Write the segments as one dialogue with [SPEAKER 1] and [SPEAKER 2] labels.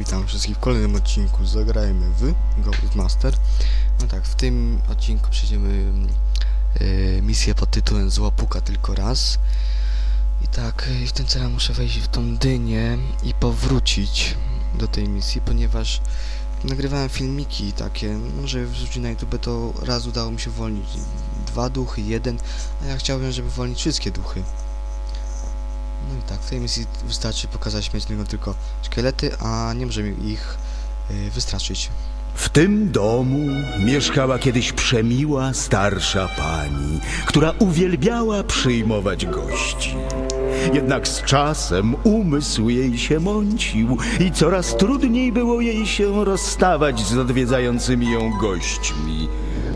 [SPEAKER 1] witam wszystkich w kolejnym odcinku. Zagrajmy w Ghost Master. No tak, w tym odcinku przejdziemy e, misję pod tytułem Zła puka tylko raz. I tak, e, w tym celu muszę wejść w tą dynię i powrócić do tej misji, ponieważ nagrywałem filmiki takie, może wrzucić na YouTube to raz udało mi się uwolnić dwa duchy, jeden, a ja chciałbym, żeby uwolnić wszystkie duchy no i tak, w tej misji wystarczy pokazać śmiertelnego tylko szkielety, a nie możemy ich y, wystraszyć.
[SPEAKER 2] W tym domu mieszkała kiedyś przemiła starsza pani, która uwielbiała przyjmować gości. Jednak z czasem umysł jej się mącił i coraz trudniej było jej się rozstawać z odwiedzającymi ją gośćmi.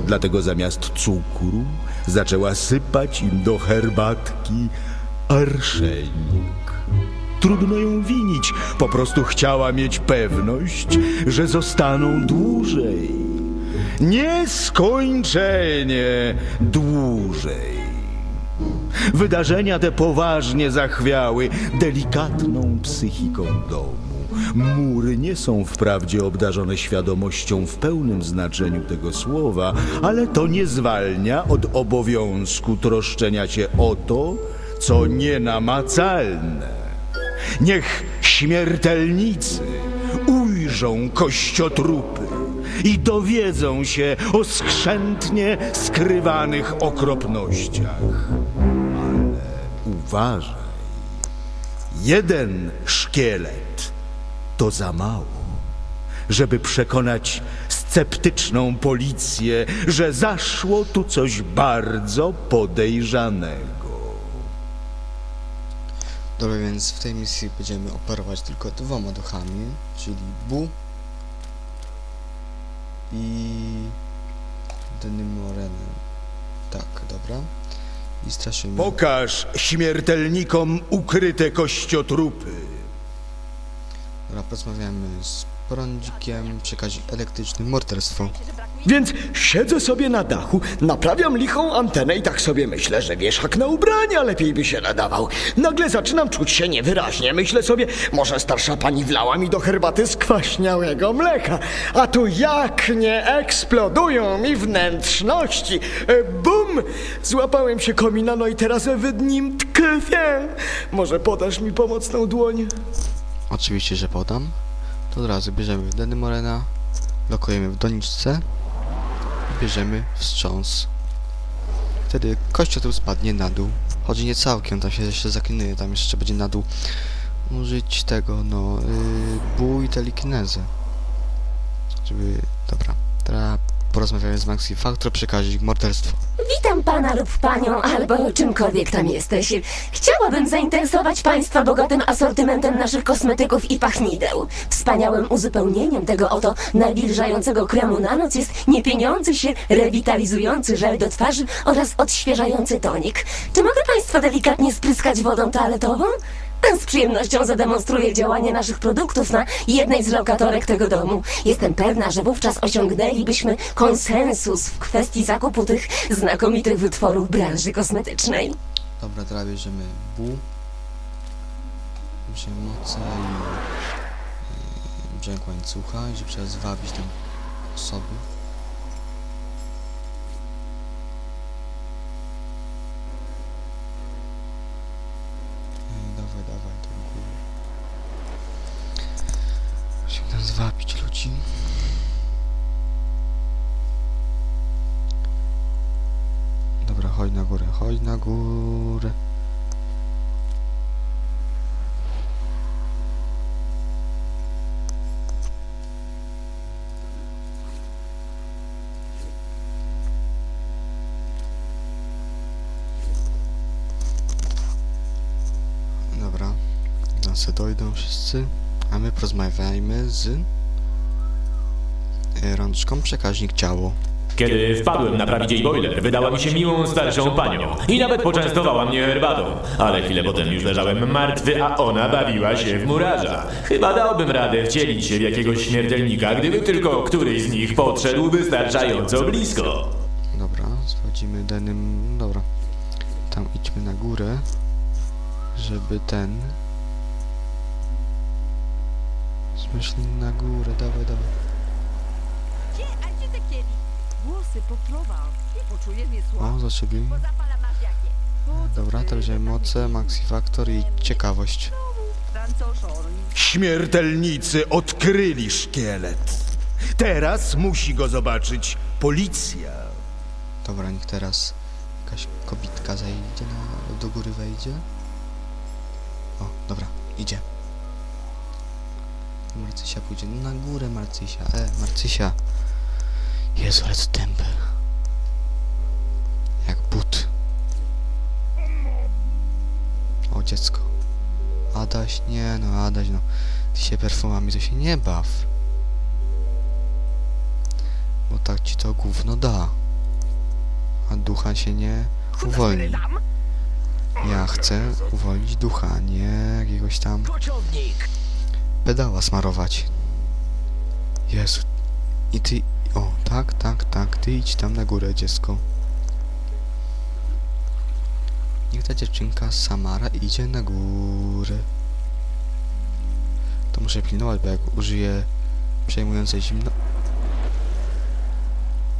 [SPEAKER 2] Dlatego zamiast cukru zaczęła sypać im do herbatki arszenik. Trudno ją winić, po prostu chciała mieć pewność, że zostaną dłużej. Nieskończenie dłużej. Wydarzenia te poważnie zachwiały delikatną psychiką domu. Mury nie są wprawdzie obdarzone świadomością w pełnym znaczeniu tego słowa, ale to nie zwalnia od obowiązku troszczenia się o to, co nienamacalne. Niech śmiertelnicy ujrzą kościotrupy i dowiedzą się o skrzętnie skrywanych okropnościach. Ale uważaj, jeden szkielet to za mało, żeby przekonać sceptyczną policję, że zaszło tu coś bardzo podejrzanego.
[SPEAKER 1] Dobra, więc w tej misji będziemy operować tylko dwoma duchami, czyli Bu i Denimorenem. Tak, dobra. I straszymy.
[SPEAKER 2] Pokaż śmiertelnikom ukryte kościotrupy.
[SPEAKER 1] Dobra, porozmawiamy z prądzikiem, przekaźnik elektryczny, morderstwo.
[SPEAKER 3] Więc siedzę sobie na dachu, naprawiam lichą antenę i tak sobie myślę, że wieszak na ubrania lepiej by się nadawał. Nagle zaczynam czuć się niewyraźnie. Myślę sobie, może starsza pani wlała mi do herbaty skwaśniałego mleka. A tu jak nie eksplodują mi wnętrzności. E, Bum! Złapałem się komina, no i teraz w nim tkwię. Może podasz mi pomocną dłoń?
[SPEAKER 1] Oczywiście, że podam. To od razu bierzemy Denimorena, lokujemy w doniczce i bierzemy wstrząs. Wtedy kościotrup spadnie na dół. Chodzi nie całkiem, tam się jeszcze zaklinuje, tam jeszcze będzie na dół użyć tego, no, yy, bój telekinezę. Żeby, porozmawiamy z Maxi Factor, przekaźnik morderstwo.
[SPEAKER 4] Witam pana lub panią, albo czymkolwiek tam jesteś. Chciałabym zainteresować państwa bogatym asortymentem naszych kosmetyków i pachnideł. Wspaniałym uzupełnieniem tego oto nawilżającego kremu na noc jest niepieniący się, rewitalizujący żel do twarzy oraz odświeżający tonik. Czy mogę państwa delikatnie spryskać wodą toaletową? Z przyjemnością zademonstruję działanie naszych produktów na jednej z lokatorek tego domu. Jestem pewna, że wówczas osiągnęlibyśmy konsensus w kwestii zakupu tych znakomitych wytworów branży kosmetycznej.
[SPEAKER 1] Dobra, teraz bierzemy Bu. Bierzemy moce i brzęk łańcucha, żeby trzeba zwabić tam osoby. Ej, dawaj, dawaj, tą górę. Musimy tam ludzi. Dobra, chodź na górę, chodź na górę. Dobra, se dojdą wszyscy, a my porozmawiajmy z rączką przekaźnik ciało.
[SPEAKER 5] Kiedy wpadłem naprawić jej boiler, wydała mi się miłą starszą panią i nawet poczęstowała mnie herbatą. Ale chwilę potem już leżałem martwy, a ona bawiła się w murarza. Chyba dałbym radę wcielić się w jakiegoś śmiertelnika, gdyby tylko któryś z nich podszedł wystarczająco blisko.
[SPEAKER 1] Dobra, sprawdzimy denym. Dobra. Tam idźmy na górę, żeby ten. Wyszli na górę, dawaj, dawaj.
[SPEAKER 6] Gdzie, a gdzie te kieli? Pokrowa. Nie poczuje
[SPEAKER 1] O,
[SPEAKER 6] słabo.
[SPEAKER 1] zaczepili. Dobra, teraz wziąłem moce, Maxi Factor i ciekawość.
[SPEAKER 2] Śmiertelnicy odkryli szkielet. Teraz musi go zobaczyć policja.
[SPEAKER 1] Dobra, niech teraz jakaś kobitka zejdzie, na, do góry wejdzie. O, dobra, idzie. Marcysia pójdzie na górę, Marcysia. E, Marcysia. Jezu, ale to tępy. Jak but. O, dziecko. Adaś, nie no, Adaś, no. Ty się perfumami to się nie baw. Bo tak ci to gówno da. A ducha się nie uwolni. Ja chcę uwolnić ducha, nie jakiegoś tam pedała smarować. Jezu. I ty... O, tak, tak, tak. Ty idź tam na górę, dziecko. Niech ta dziewczynka Samara idzie na górę. To muszę pilnować, bo jak użyję przejmującej zimno...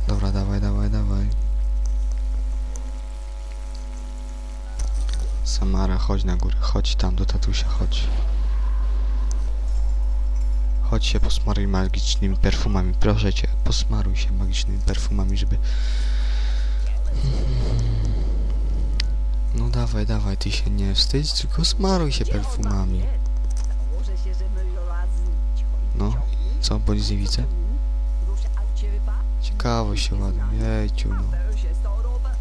[SPEAKER 1] Dobra, dawaj, dawaj, dawaj. Samara, chodź na górę, chodź tam do tatusia, chodź. Chodź się posmaruj magicznymi perfumami, proszę cię, posmaruj się magicznymi perfumami, żeby... No dawaj, dawaj, ty się nie wstydź, tylko smaruj się perfumami. No, co, bo nie widzę? Ciekawo się ładnie, jejciu, no.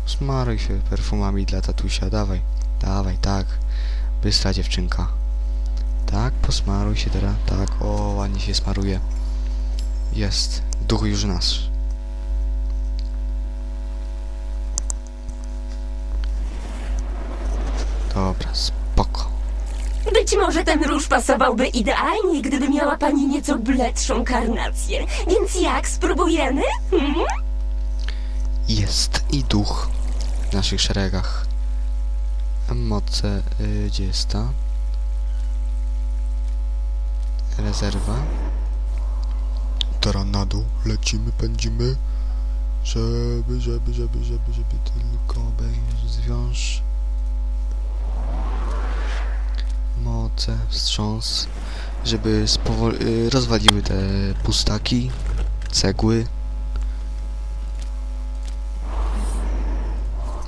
[SPEAKER 1] Smaruj się perfumami dla tatusia, dawaj, dawaj, tak. Bystra dziewczynka. Tak, posmaruj się teraz, tak, o, ładnie się smaruje. Jest, duch już nasz. Dobra, spoko.
[SPEAKER 4] Być może ten róż pasowałby idealnie, gdyby miała pani nieco bledszą karnację. Więc jak, spróbujemy? Hmm?
[SPEAKER 1] Jest i duch w naszych szeregach. Moce, y, gdzie jest ta? Rezerwa. Teraz na dół lecimy, pędzimy. Żeby, żeby, żeby, żeby, żeby tylko obejść, zwiąż. Moce, wstrząs. Żeby y, rozwaliły te pustaki, cegły.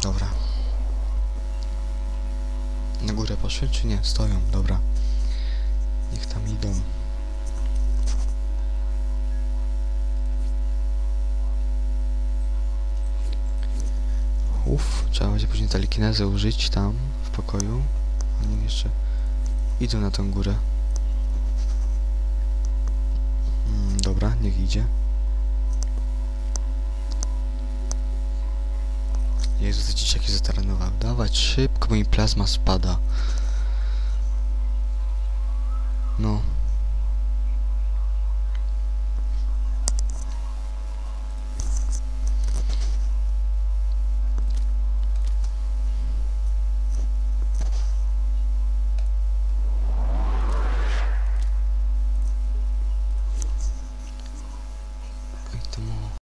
[SPEAKER 1] Dobra. Na górę poszły, czy nie? Stoją, dobra. Niech tam idą. Uff, trzeba będzie później telekinezę użyć tam, w pokoju. Niech jeszcze idą na tą górę. Mm, dobra, niech idzie. Jezu, te dzieciaki zataranowały. Dawać szybko, bo mi plazma spada. No,